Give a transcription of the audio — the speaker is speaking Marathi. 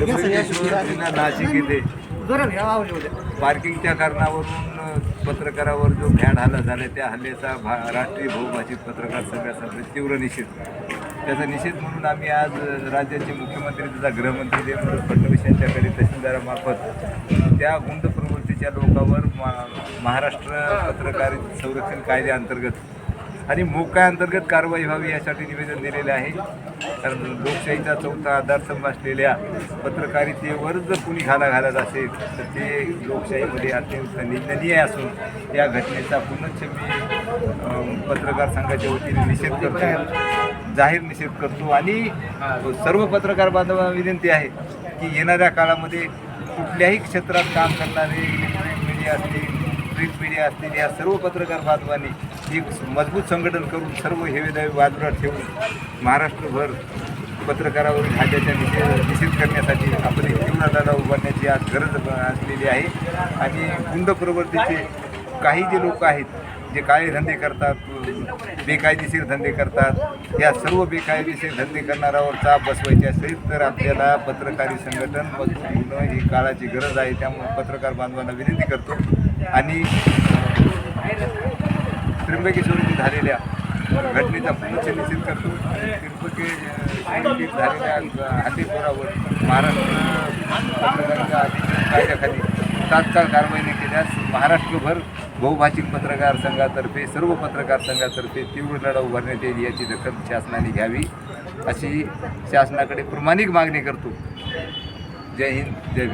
नाशिक येथे पार्किंगच्या कारणावरून पत्रकारावर जो भ्याड हल्ला झाला त्या हल्ल्याचा भा राष्ट्रीय बहुभाषिक पत्रकार संघाचा तीव्र निषेध. त्याचा निषेध म्हणून आम्ही आज राज्याचे मुख्यमंत्री तथा गृहमंत्री देवेंद्र फडणवीस यांच्याकडे तहसीलदारामार्फत त्या गुंड प्रवृत्तीच्या लोकांवर मा महाराष्ट्र पत्रकार संरक्षण कायद्याअंतर्गत आणि मोक्याअंतर्गत कारवाई व्हावी यासाठी निवेदन दिलेले आहे. कारण लोकशाहीचा चौथा आधारस्तंभ असलेल्या पत्रकारितेवर जर कुणी घाला घालत असेल तर ते लोकशाहीमध्ये अत्यंत निंदनीय असून या घटनेचा पुनश्च मी पत्रकार संघाच्या वतीने निषेध करतो. जाहीर निषेध करतो. आणि सर्व पत्रकार बांधवांना विनंती आहे की येणाऱ्या काळामध्ये कुठल्याही क्षेत्रात काम करणारे इलेक्ट्रॉनिक मीडिया असतील प्रिंट मीडिया असतील या सर्व पत्रकार बांधवांनी एक मजबूत संघटन करून सर्व हेवेदावे बाजूला ठेवून महाराष्ट्रभर पत्रकारावरील खात्याच्या निषेध निषेध करण्यासाठी आपण एक तीव्र उभारण्याची आज गरज असलेली आहे. आणि गुंड प्रवृत्तीचे काही जे लोक आहेत जे काळे धंदे करतात बेकायदेशीर धंदे करतात या सर्व बेकायदेशीर धंदे करणाऱ्यावर चाप बसवायचे असेल तर आपल्याला पत्रकारी संघटन मजबूत होणं ही काळाची गरज आहे. त्यामुळे पत्रकार बांधवांना विनंती करतो. आणि त्र्यंबकेश्वरी झालेल्या घटनेचा पुनश्च निषेध करतो. आणि त्र्यंबकेश्वरी झालेल्या हल्लेखोरावर महाराष्ट्र कायद्याखाली तात्काळ कारवाईने केल्यास महाराष्ट्रभर बहुभाषिक पत्रकार संघातर्फे सर्व पत्रकार संघातर्फे तीव्र लढा उभारण्यात येईल याची दखल शासनाने घ्यावी अशी शासनाकडे प्रमाणिक मागणी करतो. जय हिंद जय